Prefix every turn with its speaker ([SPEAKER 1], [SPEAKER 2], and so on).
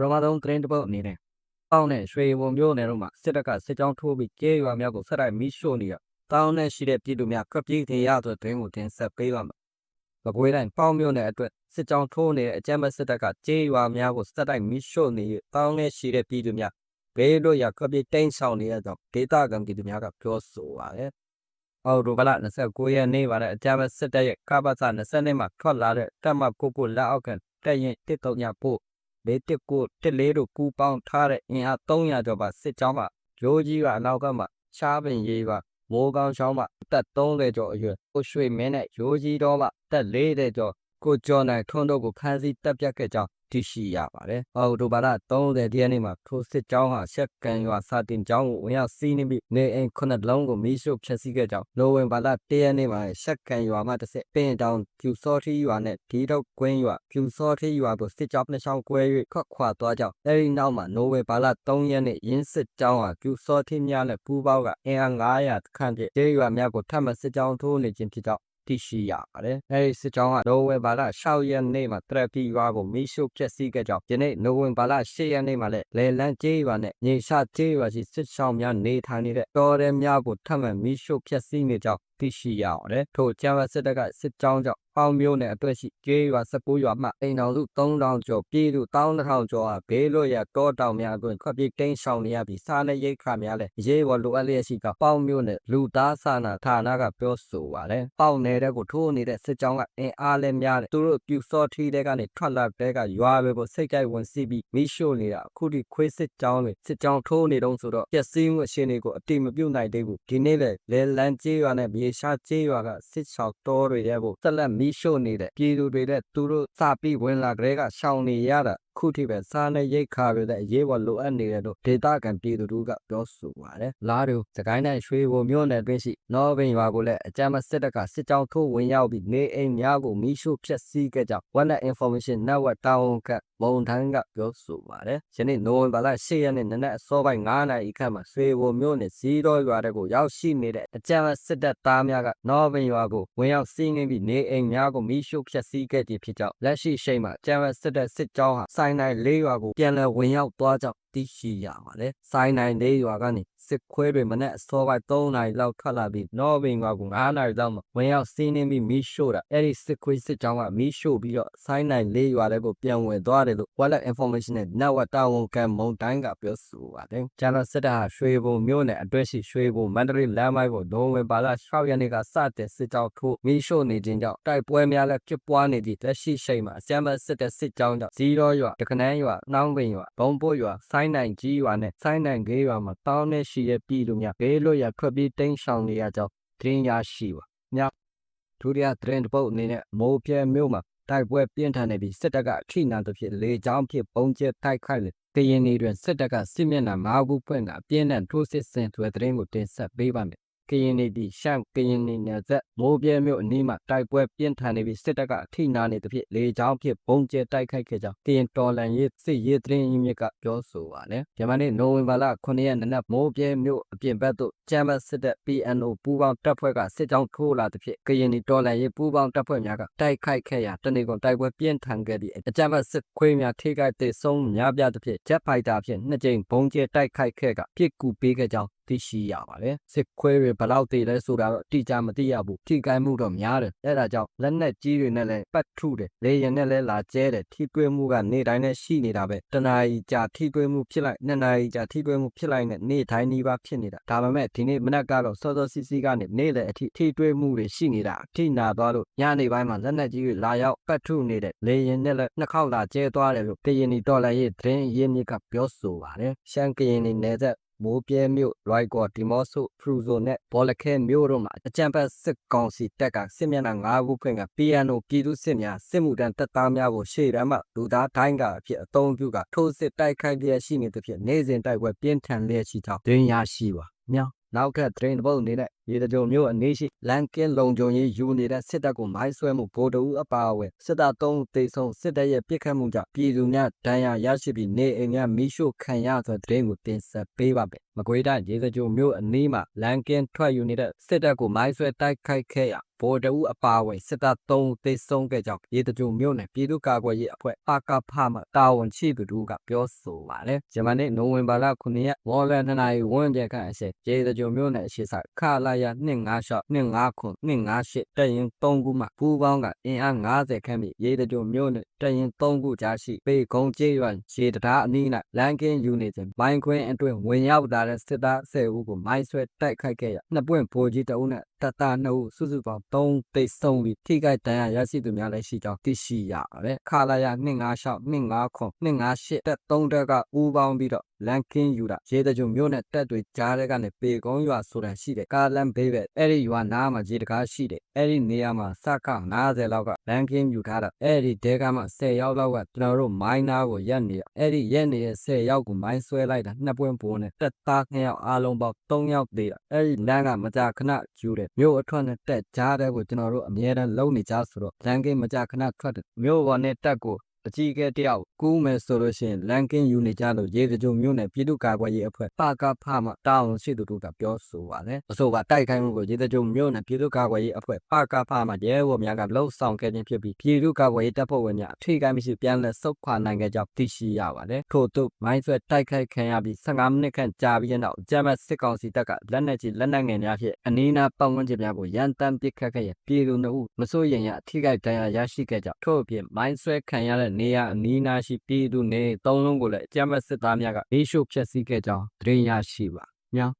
[SPEAKER 1] ရမသုံးသတင်းတပုတ်အနေနဲ့အောင်နဲ့ရွှေဝုံမျိုးနယ်တို့မှာစစ်တပ်ကစစ်ကြောင်းထိုးပြီးကျေးရွာများကိုဆက်တိုက်မီးရှို့နေရတောင်းနဲ့ရှိတဲ့ပြည်သူများကပြေးထင်ရဆိုတွင်ကိုတင်ဆက်ပေးပါမယ်။မကွေးတိုင်းပေါင်းမြို့နယ်အတွက်စစ်ကြောင်းထိုးနေတဲ့အကြမ်းဖက်စစ်တပ်ကကျေးရွာများကိုဆက်တိုက်မီးရှို့နေရတောင်းနဲ့ရှိတဲ့ပြည်သူများဘေးလွတ်ရာကပြေးတိမ်းဆောင်နေရသောဒေသခံပြည်သူများကပြောဆိုပါတယ်။အော်တိုဘလ29ရက်နေ့ပါတဲ့အကြမ်းဖက်စစ်တပ်ရဲ့ကပ္ပစ20နှစ်မှာထွက်လာတဲ့တပ်မကိုကိုလက်အောက်ကတက်ရင်တစ်တုံညာဖို့ 419တစ်လေးတို့ပူးပေါင်းထားတဲ့အင်အား300ကျော်ပါစစ်ကြောင်းမှရိုးကြီးကအနောက်ကမှချားပင်ရေးပါမိုးကောင်းချောင်းမှအသက်30ကျော်အရွယ်ကိုရွှေမင်းနဲ့ရိုးကြီးတော်မှအသက်40ကျော် ကိုကျော်နိုင်ထွန်းတို့ကိုဖမ်းဆီးတပ်ပြတ်ခဲ့ကြောင်းသိရှိရပါတယ်။အော်တိုဘာလ30ရက်နေ့မှာထိုစစ်ကြောင်းဟာရှက်ကန်ရွာစာတင်ကျောင်းကိုဝင်ရောက်စီးနှင်းပြီးနေအိမ်ခုနှစ်လုံးကိုမီးရှို့ဖျက်ဆီးခဲ့ကြောင်းနိုဝင်ဘာလ1ရက်နေ့မှာရှက်ကန်ရွာမှတစ်ဆက်ပင်တောင်ဖြူစောထီရွာနဲ့ဒီတော့ကွင်းရွာဖြူစောထီရွာကိုစစ်ကြောင်းနှစ်ချောင်းကွဲ၍ခွက်ခွာသွားကြောင်းအဲဒီနောက်မှာနိုဝင်ဘာလ3ရက်နေ့ရင်းစစ်ကြောင်းဟာဖြူစောထီများနဲ့ပူးပေါင်းကအင်အား900ခန့်ဖြင့်ဒေးရွာများကိုထပ်မံစစ်ကြောင်းထိုးနေခြင်းဖြစ်ကြောင်း သိရှိရပါတယ်။အဲဒီစစ်ကြောင်းကနိုဝင်ဘာလ6ရက်နေ့မှာတရပီရွာကိုမီးရှို့ဖျက်ဆီးခဲ့ကြောင်းဒီနေ့နိုဝင်ဘာလ10ရက်နေ့မှာလည်းလေလန်းကျေးရွာနဲ့ညီရှကျေးရွာရှိစစ်ဆောင်များနေထိုင်နေတဲ့တော်ရဲများကိုထပ်မံမီးရှို့ဖျက်ဆီးနေကြောင်း သိရှိရပါတယ်။ထို့ကျမ်းဝတ်စစ်တပ်ကစစ်ကြောင်းကြောင့်ပေါင်းမျိုးနဲ့အတွက်ရှိကျေးရွာ19ရွာမှအိမ်တော်စု3000ကျော်ပြည်သူ12000ကျော်ဟာဘေးလွတ်ရာတောတောင်များအတွင်းခွက်ပြေးတိမ်းရှောင်နေရပြီးစားနဲ့ရိတ်ခါများလည်းရေးပေါ်လိုအပ်လျက်ရှိကြောင်းပေါင်းမျိုးနဲ့လူသားစာနာဌာနကပြောဆိုပါတယ်။ပေါင်းနေတဲ့ကိုထိုးနေတဲ့စစ်ကြောင်းကအင်အားလည်းများတယ်။သူတို့ပြူစောထီတဲ့ကနေထွက်လာတဲ့ကရွာပဲကိုစိတ်ကြိုက်ဝင်စီးပြီးမိရှို့နေတာအခုထိခွေးစစ်ကြောင်းတွေစစ်ကြောင်းထိုးနေတော့ဆိုတော့ပျက်စီးမှုအရှင်တွေကိုအတိမပြုတ်နိုင်သေးဘူး။ဒီနေ့လေလဲလန်းကျေးရွာနဲ့မြေရှားကျေးရွာကစစ်ချောက်တော်တွေရဲ့ကိုဆက်လက်မီးရှို့နေတဲ့ပြည်သူတွေနဲ့သူတို့စပြီးဝင်လာကြတဲ့ကရှောင်နေရတာခုထိပဲစားနဲ့ရိတ်ခါတွေတဲ့အရေးပေါ်လိုအပ်နေတယ်လို့ဒေတာကန်ပြည်သူတို့ကပြောဆိုပါတယ်။လာတို့စကိုင်းတိုင်းရွှေဘုံမြို့နယ်တွင်းရှိနော်ဘင်ရွာကိုလည်းအကြမ်းမစစ်တပ်ကစစ်ကြောင်းထိုးဝင်ရောက်ပြီးနေအိမ်များကိုမီးရှို့ဖျက်ဆီးခဲ့ကြောင်း One Information Network တာဝန်ခံဘုံထန်းကပြောဆိုပါတယ်။ယနေ့နိုဝင်ဘာလ10ရက်နေ့နနက်အစောပိုင်း9နာရီခန့်မှာရွှေဘုံမြို့နယ်ဇီးတော်ရွာတဲ့ကိုရောက်ရှိနေတဲ့အကြမ်းစစ်တပ်သားများကနော်ဘင်ရွာကိုဝင်ရောက်စီးငင်းပြီးနေအိမ်များကိုမီးရှို့ဖျက်ဆီးခဲ့ခြင်းဖြစ်ကြောင်းလက်ရှိရှိန်မှာအကြမ်းစစ်တပ်စစ်ကြောင်းဟာစိုင်းနိုင်လေးရွာကိုပြန်လည်ဝင်ရောက်သွားကြောင်းသိရှိရပါတယ်။စိုင်းနိုင်လေးရွာကနေ စစ်ခွဲတွေမနဲ့အစောပိုင်း3နာရီလောက်ထွက်လာပြီးနော်ဘင်ရွာကို9နာရီလောက်မှာဝင်ရောက်စီးနှင်းပြီးမီးရှို့တာအဲ့ဒီစစ်ခွေးစစ်ကြောင်းကမီးရှို့ပြီးတော့စိုင်းနိုင်လေးရွာတဲ့ကိုပြန်ဝင်သွားတယ်လို့ Wallet Information နဲ့ Network တာဝန်ခံမုံတိုင်းကပြောဆိုပါတယ်။ကျန်တော့စစ်တပ်ဟာရွှေဘုံမြို့နယ်အတွဲရှိရွှေဘုံမန္တလေးလမ်းမိုက်ကိုနိုဝင်ဘာလ6ရက်နေ့ကစတဲ့စစ်ကြောင်းထိုးမီးရှို့နေခြင်းကြောင့်တိုက်ပွဲများလည်းဖြစ်ပွားနေသည့်လက်ရှိရှိန်မှာအစမ်းဘတ်စစ်တဲ့စစ်ကြောင်းကြောင့်ဇီးရောရွာတကနန်းရွာနှောင်းပင်ရွာဘုံပို့ရွာဆိုင်းနိုင်ကြီးရွာနဲ့ဆိုင်းနိုင်ဂေးရွာမှာတောင်းနဲ့ရှိတဲ့ပြည်သူများဘေးလွတ်ရာထွက်ပြေးတိမ်းရှောင်နေရကြောင်းသတင်းရရှိပါမြဒုတိယသတင်းတစ်ပုဒ်အနေနဲ့မိုးပြဲမြို့မှာတိုက်ပွဲပြင်းထန်နေပြီးစစ်တပ်ကအထိနာသဖြင့်လေကြောင်းဖြင့်ပုံကျဲတိုက်ခိုက်လေကရင်နေတွင်စစ်တပ်ကစစ်မျက်နှာ၅ခုဖွင့်ကအပြင်းထန်ထိုးစစ်ဆင်သွဲသတင်းကိုတင်ဆက်ပေးပါမယ် ကရင်နေပြည်ရှမ်းကရင်နေနယ်သက်မိုးပြဲမြို့အနီးမှာတိုက်ပွဲပြင်းထန်နေပြီးစစ်တပ်ကအထိနာနေသဖြင့်လေကြောင်းဖြင့်ပုံကျဲတိုက်ခိုက်ခဲ့ကြောင်းကရင်တော်လန်ရေးစစ်ရေးသတင်းရင်းမြစ်ကပြောဆိုပါတယ်။ဂျမန်နေ့နိုဝင်ဘာလ9ရက်နေ့နက်မိုးပြဲမြို့အပြင်ဘက်သို့ကျမ်းပတ်စစ်တပ် PNO ပူးပေါင်းတပ်ဖွဲ့ကစစ်ကြောင်းထိုးလာသဖြင့်ကရင်နီတော်လန်ရေးပူးပေါင်းတပ်ဖွဲ့များကတိုက်ခိုက်ခဲ့ရာတနေကုန်တိုက်ပွဲပြင်းထန်ခဲ့ပြီးအကြမ်းဖက်စစ်ခွေးများထိခိုက်ဒေဆုံးများပြားသဖြင့်ဂျက်ဖိုက်တာဖြင့်နှစ်ကြိမ်ဘုံကျဲတိုက်ခိုက်ခဲ့ကပြစ်ကူပေးခဲ့ကြောင်းသိရှိရပါတယ်စစ်ခွဲတွေဘလောက်တည်လဲဆိုတာတော့တိကျမသိရဘူးထိကိုင်းမှုတော့များတယ်အဲဒါကြောင့်လက်နက်ကြီးတွေနဲ့လည်းပတ်ထုတယ်လေရင်နဲ့လည်းလာကျဲတယ်ထိတွေ့မှုကနေတိုင်းနဲ့ရှိနေတာပဲတနာရီကြာထိတွေ့မှုဖြစ်လိုက်နှစ်နာရီကြာထိတွေ့မှုဖြစ်လိုက်နဲ့နေတိုင်းနီးပါးဖြစ်နေတာဒါပေမဲ့ဒီနေ့မနက်ကတော့စောစောစီစီကနေနေ့လည်းအထိထိတွေ့မှုတွေရှိနေတာအထိနာသွားလို့ညနေပိုင်းမှာလက်နက်ကြီးတွေလာရောက်ပတ်ထုနေတဲ့လေရင်နဲ့လည်းနှစ်ခေါက်လာကျဲသွားတယ်လို့ကရင်နီတော်လည်းရဲ့သတင်းရင်းမြစ်ကပြောဆိုပါတယ်ရှမ်းကရင်နီနယ်သက် မိုးပြဲမြို့ရိုက်ကော်ဒီမော့ဆိုဖရူဇိုနဲ့ဘောလခဲမြို့တို့မှာအကြံဖက်စစ်ကောင်စီတပ်ကစစ်မျက်နှာ၅ခုဖွင့်က PNO ပြည်သူစစ်များစစ်မှုထမ်းတပ်သားများကိုရှေ့တန်းမှလူသားတိုင်းကအဖြစ်အသုံးပြုကထိုးစစ်တိုက်ခိုက်လျက်ရှိနေသဖြင့်နေစဉ်တိုက်ပွဲပြင်းထန်လျက်ရှိကြောင်းတင်ရရှိပါမြောက်နောက်ထပ်သတင်းတစ်ပုဒ်အနေနဲ့ ရေတကြုံမြို့အနီးရှိလန်ကင်းလုံခြုံရေးယူနေတဲ့စစ်တပ်ကိုမိုင်းဆွဲမှုဗိုလ်တအူးအပါအဝင်စစ်တပ်သုံးဦးသေဆုံးစစ်တပ်ရဲ့ပစ်ခတ်မှုကြောင့်ပြည်သူများဒဏ်ရာရရှိပြီးနေအိမ်များမိရှို့ခံရသောတဲ့တဲ့ကိုတင်ဆက်ပေးပါမယ်။မကွေးတိုင်းရေတကြုံမြို့အနီးမှာလန်ကင်းထွက်ယူနေတဲ့စစ်တပ်ကိုမိုင်းဆွဲတိုက်ခိုက်ခဲ့ရာဗိုလ်တအူးအပါအဝင်စစ်တပ်သုံးဦးသေဆုံးခဲ့ကြောင်းရေတကြုံမြို့နယ်ပြည်သူ့ကာကွယ်ရေးအဖွဲ့ပါကဖမှတာဝန်ရှိသူတို့ကပြောဆိုပါတယ်။ဂျမန်နေ့နိုဝင်ဘာလ9ရက်ဝေါ်လန်2နာရီဝန်းကျင်ခန့်အချိန်ရေတကြုံမြို့နယ်အရှိဆိုင်ခလာရ256 259 258တရင်3ခုမှပူးပေါင်းကအင်အား90ခန့်ပြီးရေတကြုံမြို့နယ်တရင်3ခုကြားရှိပေကုံကျေးရွာရေတရားအနီး၌လန်ကင်းယူနေစဉ်မိုင်းခွင်းအတွင်ဝင်ရောက်လာတဲ့စစ်သား10ဦးကိုမိုင်းဆွဲတိုက်ခိုက်ခဲ့ရာနှစ်ပွင့်ဗိုလ်ကြီးတအုပ်နဲ့တပ်သား2ဦးစုစုပေါင်း3တိတ်ဆုံးပြီးထိခိုက်ဒဏ်ရာရရှိသူများလည်းရှိကြောင်းသိရှိရပါတယ်။ခလာရ256 259 258တက်3တက်ကဦးပေါင်းပြီးတော့ လန်ကင်းယူတာရေတကြုံမြို့နယ်တက်တွေကြားတဲ့ကနေပေကုန်းရွာဆိုတာရှိတယ်ကားလန်ဘေးပဲအဲ့ဒီရွာနားမှာရေတကားရှိတယ်အဲ့ဒီနေရာမှာစက90လောက်ကလန်ကင်းယူထားတာအဲ့ဒီတဲကမှ10ရောက်လောက်ကကျွန်တော်တို့မိုင်းနာကိုရက်နေရအဲ့ဒီရက်နေတဲ့10ရောက်ကိုမိုင်းဆွဲလိုက်တာနှစ်ပွင့်ပိုးနဲ့တက်သား2ယောက်အားလုံးပေါင်း3ယောက်သေးတာအဲ့ဒီလန်ကမကြခဏယူတယ်မြို့အထွက်နဲ့တက်ကြားတဲ့ကိုကျွန်တော်တို့အမြဲတမ်းလုံနေကြဆိုတော့လန်ကင်းမကြခဏထွက်တယ်မြို့ပေါ်နဲ့တက်ကို အကြီးကဲတယောက်ကူးမယ်ဆိုလို့ရှိရင်လန်ကင်းယူနေကြလို့ရေကြုံမြို့နယ်ပြည်သူ့ကာကွယ်ရေးအဖွဲ့ပါကဖမှတာဝန်ရှိသူတို့ကပြောဆိုပါတယ်။အဆိုပါတိုက်ခိုက်မှုကိုရေကြုံမြို့နယ်ပြည်သူ့ကာကွယ်ရေးအဖွဲ့ပါကဖမှရဲဘော်များကလှုပ်ဆောင်ခဲ့ခြင်းဖြစ်ပြီးပြည်သူ့ကာကွယ်ရေးတပ်ဖွဲ့ဝင်များအထိကိမရှိပြန်လည်ဆုတ်ခွာနိုင်ခဲ့ကြောင်းသိရှိရပါတယ်။ထို့သို့မိုင်းဆွဲတိုက်ခိုက်ခံရပြီး15မိနစ်ခန့်ကြာပြီးတဲ့နောက်ဂျမတ်စစ်ကောင်စီတပ်ကလက်နက်ကြီးလက်နက်ငယ်များဖြင့်အနီးအနားပတ်ဝန်းကျင်များကိုရန်တမ်းပစ်ခတ်ခဲ့ရပြည်သူတို့မစိုးရိမ်ရအထိကိဒဏ်ရာရရှိခဲ့ကြောင်းထို့အပြင်မိုင်းဆွဲခံရတဲ့နေရာအနီးအနားရှိပြည်သူနေသုံးလုံးကိုလည်းအကြမ်းဖက်စစ်သားများကဘေးရှို့ဖျက်ဆီးခဲ့ကြောင်းသတင်းရရှိပါများ